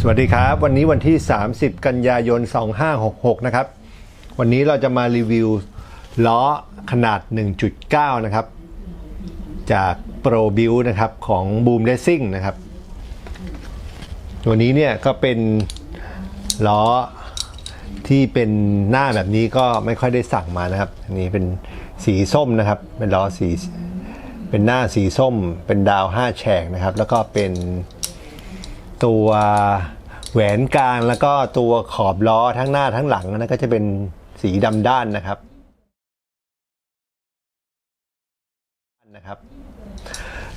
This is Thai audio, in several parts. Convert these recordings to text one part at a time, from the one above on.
สวัสดีครับ วันนี้วันที่ 30 กันยายน 2566 นะครับ วันนี้เราจะมารีวิวล้อขนาด 1.9 นะครับ จาก Pro Build นะครับ ของ Boom Racing นะครับ ตัวนี้เนี่ยก็เป็นล้อที่เป็นหน้าแบบนี้ก็ไม่ค่อยได้สั่งมานะครับ อันนี้เป็นสีส้มนะครับ เป็นล้อสี เป็นหน้าสีส้ม เป็นดาว 5 แฉกนะครับ แล้วก็เป็นตัว แหวนกลางแล้วก็ตัวขอบล้อทั้งหน้าทั้งหลังนะก็จะเป็นสีดำด้านนะครับนะครับ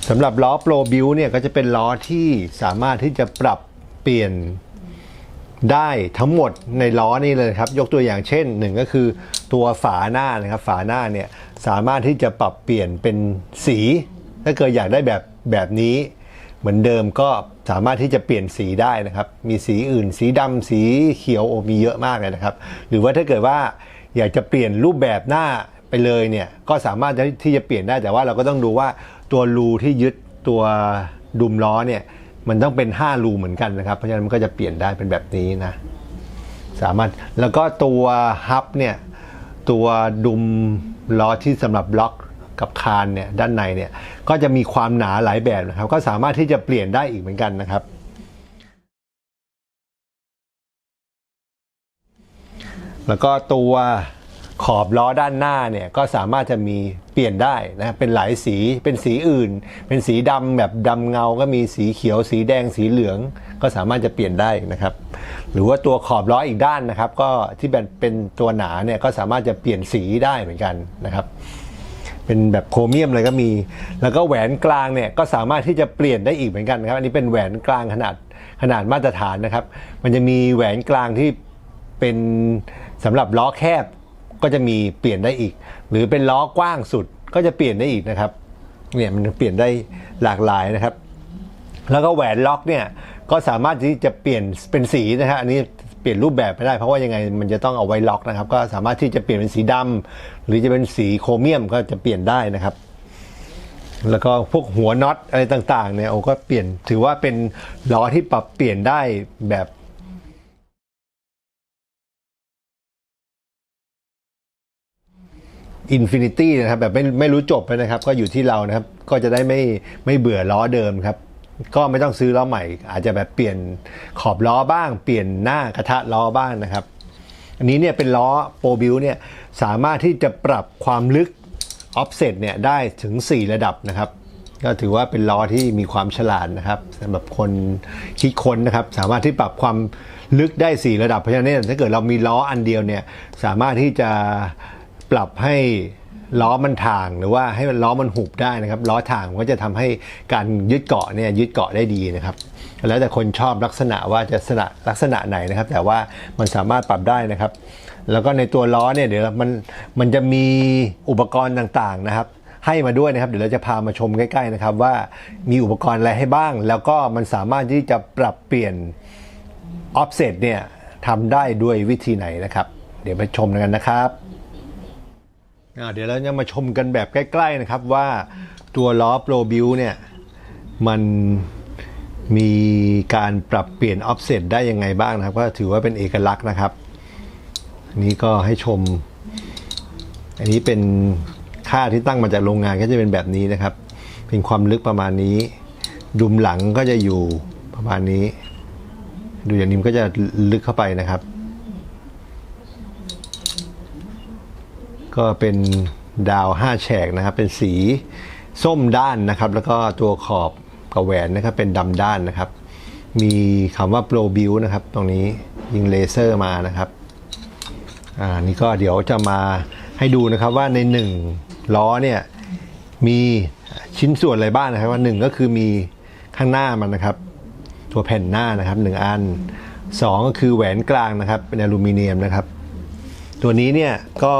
สำหรับล้อโปรบิวเนี่ยก็จะเป็นล้อที่สามารถที่จะปรับเปลี่ยนได้ทั้งหมดในล้อนี่เลยครับ ยกตัวอย่างเช่นหนึ่งก็คือตัวฝาหน้านะครับฝาหน้าเนี่ยสามารถที่จะปรับเปลี่ยนเป็นสี ถ้าเกิดอยากได้แบบแบบนี้ เหมือนเดิมก็ สามารถที่จะเปลี่ยนสีได้นะครับ มีสีอื่น สีดำสีเขียวโอมีเยอะมากเลยนะครับ หรือว่าถ้าเกิดว่าอยากจะเปลี่ยนรูปแบบหน้าไปเลยเนี่ยก็สามารถที่จะเปลี่ยนได้แต่ว่าเราก็ต้องดูว่าตัวรูที่ยึดตัวดุมล้อเนี่ยมันต้องเป็น 5 รูเหมือนกันนะครับ เพราะฉะนั้นมันก็จะเปลี่ยนได้เป็นแบบนี้นะสามารถแล้วก็ตัวฮับเนี่ยตัวดุมล้อที่สำหรับล็อก กับคานเนี่ยด้านในเนี่ยก็จะมีความหนาหลายแบบนะครับ ก็สามารถที่จะเปลี่ยนได้อีกเหมือนกันนะครับ แล้วก็ตัวขอบล้อด้านหน้าเนี่ยก็สามารถจะมีเปลี่ยนได้นะเป็นหลายสีเป็นสีอื่น เป็นสีดำแบบดำเงา ก็มีสีเขียว สีแดงสีเหลือง ก็สามารถจะเปลี่ยนได้นะครับ หรือว่าตัวขอบล้ออีกด้านนะครับ ก็ที่เป็นเป็นตัวหนาเนี่ยก็สามารถจะเปลี่ยนสีได้เหมือนกันนะครับ เป็นแบบโครเมียมเลยก็มี แล้วก็แหวนกลางเนี่ยก็สามารถที่จะเปลี่ยนได้อีกเหมือนกันนะครับ อันนี้เป็นแหวนกลางขนาดขนาดมาตรฐานนะครับ มันจะมีแหวนกลางที่เป็นสำหรับล้อแคบก็จะมีเปลี่ยนได้อีก หรือเป็นล้อกว้างสุดก็จะเปลี่ยนได้อีกนะครับเนี่ยมันเปลี่ยนได้หลากหลายนะครับ แล้วก็แหวนล็อกเนี่ยก็สามารถที่จะเปลี่ยนเป็นสีนะครับอันนี้ เปลี่ยนรูปแบบไม่ได้เพราะว่ายังไงมันจะต้องเอาไว้ล็อกนะครับ ก็สามารถที่จะเปลี่ยนเป็นสีดำหรือจะเป็นสีโครเมียมก็จะเปลี่ยนได้นะครับ แล้วก็พวกหัวน็อตอะไรต่างๆเนี่ยโอ้ก็เปลี่ยนถือว่าเป็นล้อที่ปรับเปลี่ยนได้แบบอินฟินิตี้นะครับแบบไม่ไม่รู้จบเลยนะครับ ก็อยู่ที่เรานะครับ ก็จะได้ไม่ไม่เบื่อล้อเดิมครับ ก็ไม่ต้องซื้อล้อใหม่ อาจจะแบบเปลี่ยนขอบล้อบ้าง เปลี่ยนหน้ากระทะล้อบ้างนะครับ อันนี้เนี่ยเป็นล้อโปรบิวเนี่ยสามารถที่จะปรับความลึกออฟเซตเนี่ยได้ถึง 4 ระดับนะครับ ก็ถือว่าเป็นล้อที่มีความฉลาดนะครับสำหรับคนคิดค้นนะครับ สามารถที่ปรับความลึกได้ 4 ระดับเพราะฉะนั้นถ้าเกิดเรามีล้ออันเดียวเนี่ยสามารถที่จะปรับให้ ล้อมันถ่างหรือว่าให้มันล้อมันหุบได้นะครับ ล้อถ่างก็จะทำให้การยึดเกาะเนี่ยยึดเกาะได้ดีนะครับ แล้วแต่คนชอบลักษณะว่าจะลักษณะลักษณะไหนนะครับ แต่ว่ามันสามารถปรับได้นะครับ แล้วก็ในตัวล้อเนี่ยเดี๋ยวมันมันจะมีอุปกรณ์ต่างๆนะครับให้มาด้วยนะครับ เดี๋ยวเราจะพามาชมใกล้ๆนะครับ ว่ามีอุปกรณ์อะไรให้บ้าง แล้วก็มันสามารถที่จะปรับเปลี่ยน offset เนี่ยทำได้ด้วยวิธีไหนนะครับ เดี๋ยวไปชมกันนะครับ เดี๋ยวเราจะมาชมกันแบบใกล้ ๆนะครับว่าตัวล้อ Pro Build เนี่ยมันมีการปรับเปลี่ยน offset ได้ยังไงบ้างนะครับ ก็ถือว่าเป็นเอกลักษณ์นะครับอันนี้ก็ให้ชม อันนี้เป็นค่าที่ตั้งมาจากโรงงานก็จะเป็นแบบนี้นะครับ เป็นความลึกประมาณนี้ ดุมหลังก็จะอยู่ประมาณนี้ ดูอย่างนี้ก็จะลึกเข้าไปนะครับ ก็เป็นดาว 5 แฉกนะครับ เป็นสีส้มด้านนะครับ แล้วก็ตัวขอบกับแหวนนะครับเป็นดำด้านนะครับ มีคำว่า Pro Build นะครับ ตรงนี้ยิงเลเซอร์มานะครับอ่านี่ก็เดี๋ยวจะมาให้ดูนะครับว่าในหนึ่งล้อเนี่ยมีชิ้นส่วนอะไรบ้างนะครับ ว่าหนึ่งก็คือมีข้างหน้ามันนะครับ ตัวแผ่นหน้านะครับหนึ่งอันสองก็คือแหวนกลางนะครับ เป็นอลูมิเนียมนะครับ ตัวนี้เนี่ยก็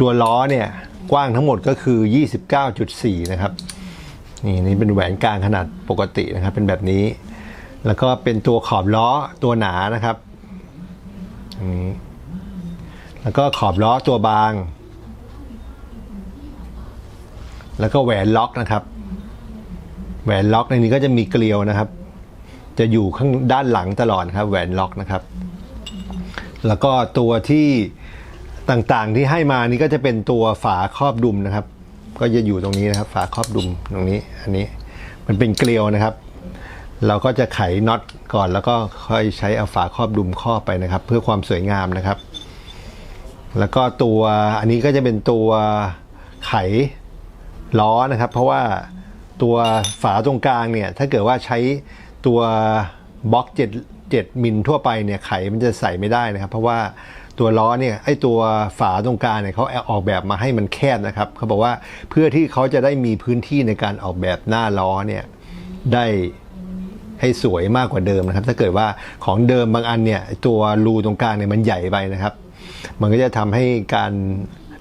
ตัวล้อเนี่ยกว้างทั้งหมดก็คือ 29.4 นะครับ นี่นี่เป็นแหวนกลางขนาดปกตินะครับ เป็นแบบนี้ แล้วก็เป็นตัวขอบล้อตัวหนานะครับอันนี้แล้วก็ขอบล้อตัวบาง แล้วก็แหวนล็อกนะครับ แหวนล็อกในนี้ก็จะมีเกลียวนะครับ จะอยู่ข้างด้านหลังตลอดครับ แหวนล็อกนะครับ แล้วก็ตัวที่ต่างๆที่ให้มานี่ก็จะเป็นตัวฝาครอบดุมนะครับ ก็จะอยู่ตรงนี้นะครับ ฝาครอบดุมตรงนี้อันนี้มันเป็นเกลียวนะครับ เราก็จะไขน็อตก่อนแล้วก็ค่อยใช้เอาฝาครอบดุมครอบไปนะครับ เพื่อความสวยงามนะครับ แล้วก็ตัวอันนี้ก็จะเป็นตัวไขล้อนะครับ เพราะว่าตัวฝาตรงกลางเนี่ยถ้าเกิดว่าใช้ตัวบล็อก7 7 มิลทั่วไปเนี่ยไขมันจะใส่ไม่ได้นะครับ เพราะว่าตัวล้อเนี่ยไอตัวฝาตรงกลางเนี่ยเขาออกแบบมาให้มันแคบนะครับเขาบอกว่าเพื่อที่เขาจะได้มีพื้นที่ในการออกแบบหน้าล้อเนี่ยได้ให้สวยมากกว่าเดิมนะครับ ถ้าเกิดว่าของเดิมบางอันเนี่ยตัวรูตรงกลางเนี่ยมันใหญ่ไปนะครับ มันก็จะทำให้การ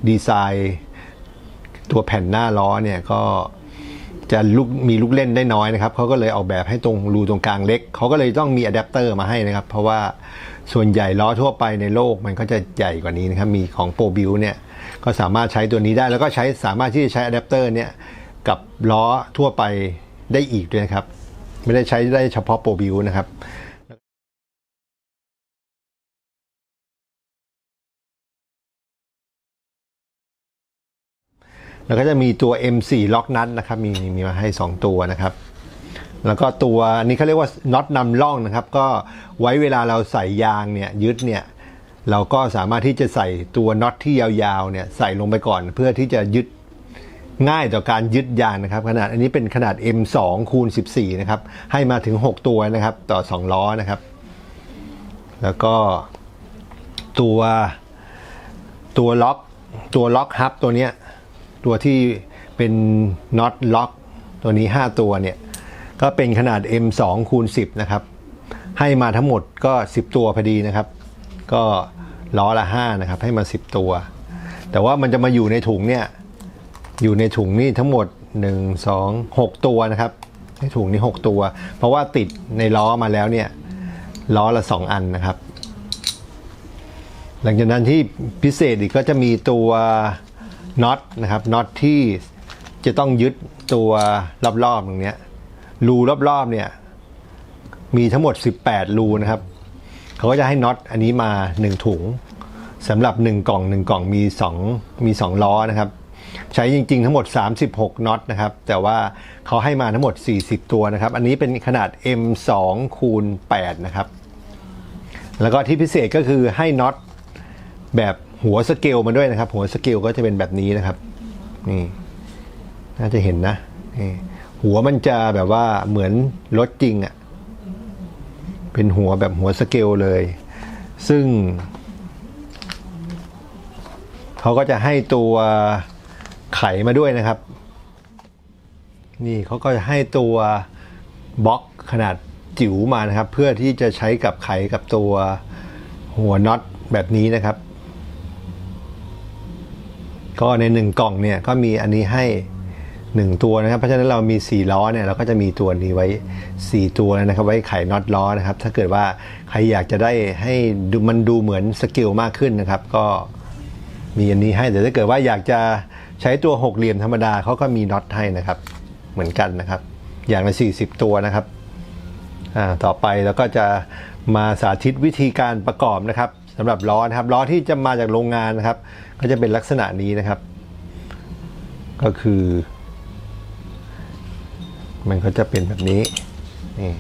ดีไซน์ ตัวแผ่นหน้าล้อเนี่ยก็ จะลูกมีลูกเล่นได้น้อยนะครับเขาก็เลยออกแบบให้ตรงรูตรงกลางเล็กเขาก็เลยต้องมีอะแดปเตอร์มาให้นะครับ เพราะว่าส่วนใหญ่ล้อทั่วไปในโลกมันก็จะใหญ่กว่านี้นะครับมีของโปรบิวเนี่ยก็สามารถใช้ตัวนี้ได้แล้วก็ใช้สามารถที่จะใช้อะแดปเตอร์เนี่ยกับล้อทั่วไปได้อีกด้วยนะครับ ไม่ได้ใช้ได้เฉพาะโปรบิวนะครับ แล้วก็จะมีตัว M4 ล็อกนัทนะครับ มีมีมาให้ 2 ตัวนะครับ แล้วก็ตัวนี้เขาเรียกว่าน็อตนำร่องนะครับ ก็ไว้เวลาเราใส่ยางเนี่ยยึดเนี่ยเราก็สามารถที่จะใส่ตัวน็อตที่ยาวๆเนี่ยใส่ลงไปก่อน เพื่อที่จะยึดง่ายต่อการยึดยางนะครับ ขนาดอันนี้เป็นขนาด M2 คูณ14 นะครับ ให้มาถึง 6 ตัวนะครับ ต่อ 2 ล้อนะครับ แล้วก็ตัวตัวล็อกตัวล็อกฮับตัวเนี้ย ตัวที่เป็นน็อตล็อกตัวนี้ 5 ตัวเนี่ย ก็เป็นขนาด M2 คูณ10 นะครับ ให้มาทั้งหมดก็ 10 ตัวพอดีนะครับ ก็ล้อละ 5 นะครับ ให้มา 10 ตัว แต่ว่ามันจะมาอยู่ในถุงเนี่ย อยู่ในถุงนี่ทั้งหมด 1 2 6 ตัวนะครับ ในถุงนี้ 6 ตัว เพราะว่าติดในล้อมาแล้วเนี่ย ล้อละ 2 อันนะครับ หลังจากนั้นที่พิเศษอีกก็จะมีตัว น็อตนะครับน็อตที่จะต้องยึดตัวรอบๆตรงนี้รูรอบๆเนี่ยมีทั้งหมด 18 รูนะครับเขาก็จะให้น็อตอันนี้มา 1 ถุงสำหรับ 1 กล่อง 1 กล่องมี2มี2ล้อนะครับ ใช้จริงๆทั้งหมด 36 น็อตนะครับ แต่ว่าเขาให้มาทั้งหมด 40 ตัวนะครับ อันนี้เป็นขนาด M2 คูณ8นะครับ แล้วก็ที่พิเศษก็คือให้น็อตแบบ หัวสเกลมาด้วยนะครับ หัวสเกลก็จะเป็นแบบนี้นะครับ นี่ น่าจะเห็นนะนี่หัวมันจะแบบว่าเหมือนรถจริงอะ่ะ เป็นหัวแบบหัวสเกลเลย ซึ่งเขาก็จะให้ตัวไขมาด้วยนะครับ นี่เขาก็จะให้ตัวบล็อกขนาดจิ๋วมานะครับ เพื่อที่จะใช้กับไขกับตัวหัวน็อตแบบนี้นะครับ ก็ในหนึ่งกล่องเนี่ยก็มีอันนี้ให้หนึ่งตัวนะครับ เพราะฉะนั้นเรามี 4 ล้อเนี่ยเราก็จะมีตัวนี้ไว้ 4 ตัวนะครับ ไว้ไขน็อตล้อนะครับ ถ้าเกิดว่าใครอยากจะได้ให้ดูมันดูเหมือนสเกลมากขึ้นนะครับ ก็มีอันนี้ให้แต่ถ้าเกิดว่าอยากจะใช้ตัวหกเหลี่ยมธรรมดาเขาก็มีน็อตให้นะครับ เหมือนกันนะครับ อย่างละ 40 ตัวนะครับอ่าต่อไปเราก็จะมาสาธิตวิธีการประกอบนะครับสำหรับล้อนะครับล้อที่จะมาจากโรงงานนะครับ ก็จะเป็นลักษณะนี้นะครับ ก็คือ มันก็จะเป็นแบบนี้นี่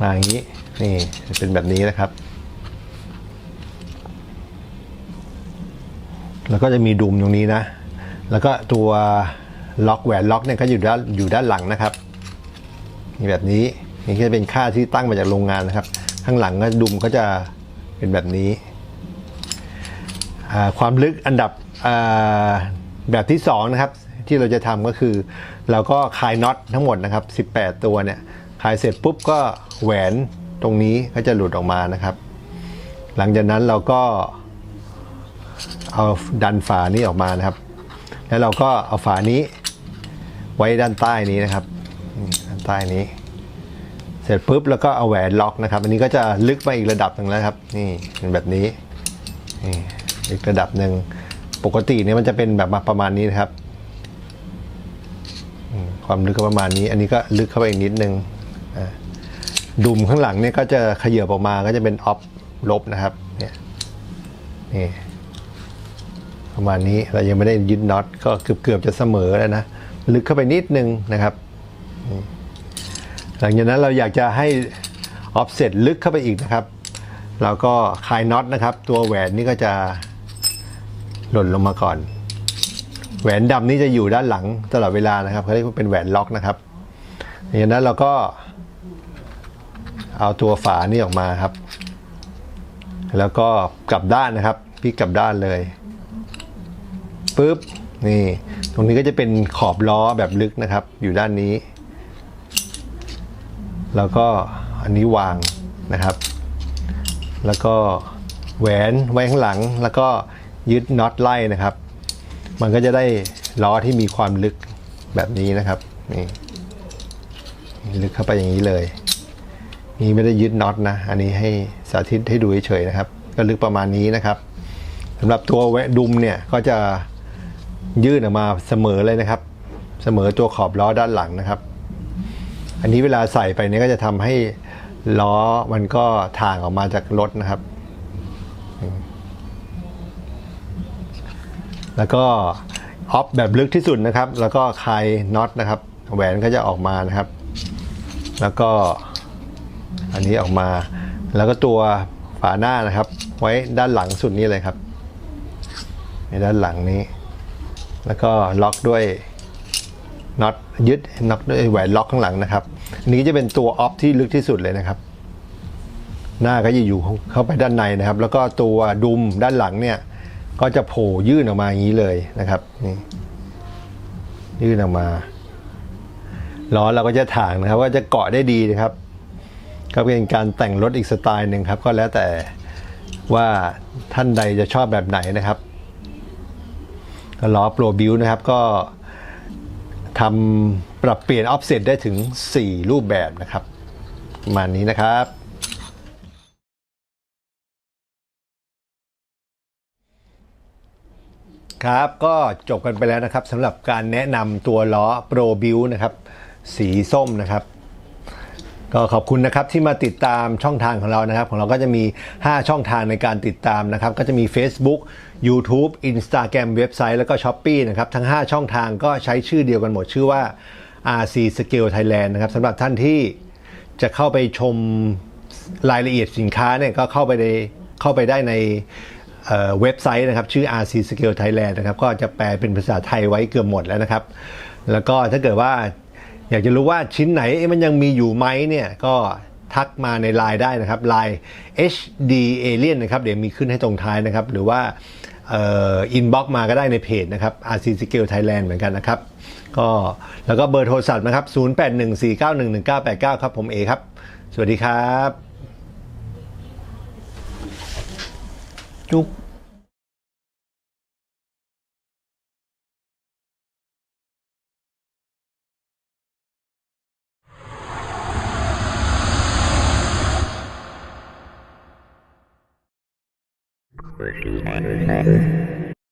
มาอย่างนี้นี่เป็นแบบนี้นะครับ แล้วก็จะมีดุมตรงนี้นะ แล้วก็ตัวล็อกแหวนล็อกเนี่ยก็อยู่ด้านอยู่ด้านหลังนะครับมีแบบนี้นี่ก็จะเป็นค่าที่ตั้งมาจากโรงงานนะครับ ข้างหลังก็ดุมก็จะเป็นแบบนี้ ความลึกอันดับแบบที่สองนะครับที่เราจะทำก็คือ เราก็คลายน็อตทั้งหมดนะครับ 18 ตัวเนี่ยคลายเสร็จปุ๊บก็แหวนตรงนี้ก็จะหลุดออกมานะครับ หลังจากนั้นเราก็เอาดันฝานี้ออกมานะครับ แล้วเราก็เอาฝานี้ไว้ด้านใต้นี้นะครับด้านใต้นี้ เสร็จปุ๊บแล้วก็เอาแหวนล็อกนะครับ อันนี้ก็จะลึกไปอีกระดับหนึ่งแล้วครับ นี่เป็นแบบนี้นี่อีกระดับหนึ่งปกติเนี่ยมันจะเป็นแบบประมาณนี้นะครับ ความลึกก็ประมาณนี้ อันนี้ก็ลึกเข้าไปอีกนิดนึงอ่าดุมข้างหลังเนี่ยก็จะขยับออกมาก็จะเป็นออฟลบนะครับเนี่ยนี่ประมาณนี้เรายังไม่ได้ยึดน็อตก็เกือบเกือบๆจะเสมอแล้วนะ ลึกเข้าไปนิดนึงนะครับ หลังจากนั้นเราอยากจะให้ออฟเซตลึกเข้าไปอีกนะครับ เราก็คลายน็อตนะครับ ตัวแหวนนี่ก็จะหล่นลงมาก่อน แหวนดำนี่จะอยู่ด้านหลังตลอดเวลานะครับเขาเรียกว่าเป็นแหวนล็อกนะครับหลังจากนั้นเราก็ เอาตัวฝานี่ออกมาครับ แล้วก็กลับด้านนะครับพลิกกลับด้านเลยปุ๊บนี่ ตรงนี้ก็จะเป็นขอบล้อแบบลึกนะครับ อยู่ด้านนี้ แล้วก็อันนี้วางนะครับ แล้วก็แหวนไว้ข้างหลัง แล้วก็ยึดน็อตไล่นะครับ มันก็จะได้ล้อที่มีความลึกแบบนี้นะครับนี่ลึกเข้าไปอย่างนี้เลย นี่ไม่ได้ยึดน็อตนะ อันนี้ให้สาธิตให้ดูเฉยๆนะครับ ก็ลึกประมาณนี้นะครับสำหรับตัวแวะดุมเนี่ยก็จะยื่นออกมาเสมอเลยนะครับ เสมอตัวขอบล้อด้านหลังนะครับ อันนี้เวลาใส่ไปเนี่ยก็จะทำให้ล้อมันก็ถ่างออกมาจากรถนะครับ แล้วก็ออฟแบบลึกที่สุดนะครับ แล้วก็คลายน็อตนะครับ แหวนก็จะออกมานะครับ แล้วก็อันนี้ออกมา แล้วก็ตัวฝาหน้านะครับ ไว้ด้านหลังสุดนี้เลยครับ ในด้านหลังนี้ แล้วก็ล็อกด้วยน็อต ยึดน็อตด้วยแหวนล็อกข้างหลังนะครับอันนี้จะเป็นตัวออฟที่ลึกที่สุดเลยนะครับ หน้าก็จะอยู่เข้าไปด้านในนะครับ แล้วก็ตัวดุมด้านหลังเนี่ย ก็จะโผล่ยื่นออกมาอย่างนี้เลยนะครับนี่ยื่นออกมาล้อเราก็จะถ่างนะครับว่าจะเกาะได้ดีนะครับ ก็เป็นการแต่งรถอีกสไตล์หนึ่งครับ ก็แล้วแต่ว่าท่านใดจะชอบแบบไหนนะครับล้อโปรบิวนะครับ ก็ ทำปรับเปลี่ยนออฟเซตได้ถึง 4 รูปแบบนะครับประมาณนี้นะครับครับก็จบกันไปแล้วนะครับสำหรับการแนะนำตัวล้อ Pro Build นะครับ สีส้มนะครับ ก็ขอบคุณนะครับที่มาติดตามช่องทางของเรานะครับ ของเราก็จะมี 5 ช่องทางในการติดตามนะครับ ก็จะมี Facebook YouTube Instagram เว็บไซต์แล้วก็ s h อ p e e นะครับ ทั้ง 5 ช่องทางก็ใช้ชื่อเดียวกันหมดชื่อว่า RC Scale Thailand นะครับสำหรับท่านที่จะเข้าไปชมรายละเอียดสินค้าเนี่ยก็เข้าไปในเข้าไปได้ในเว็บไซต์นะครับ ชื่อ RC Scale Thailand นะครับ ก็จะแปลเป็นภาษาไทยไว้เกือบหมดแล้วนะครับ แล้วก็ถ้าเกิดว่าอยากจะรู้ว่าชิ้นไหนมันยังมีอยู่ไหมเนี่ยก็ ทักมาในไลน์ได้นะครับไลน์ HD Alien นะครับ เดี๋ยวมีขึ้นให้ตรงท้ายนะครับ หรือว่าอินบ็อกมาก็ได้ในเพจนะครับ RC Scale Thailand เหมือนกันนะครับ ก็แล้วก็เบอร์โทรศัพท์นะครับ 0814911989 ครับผมเอครับ สวัสดีครับ จุ๊บ Working on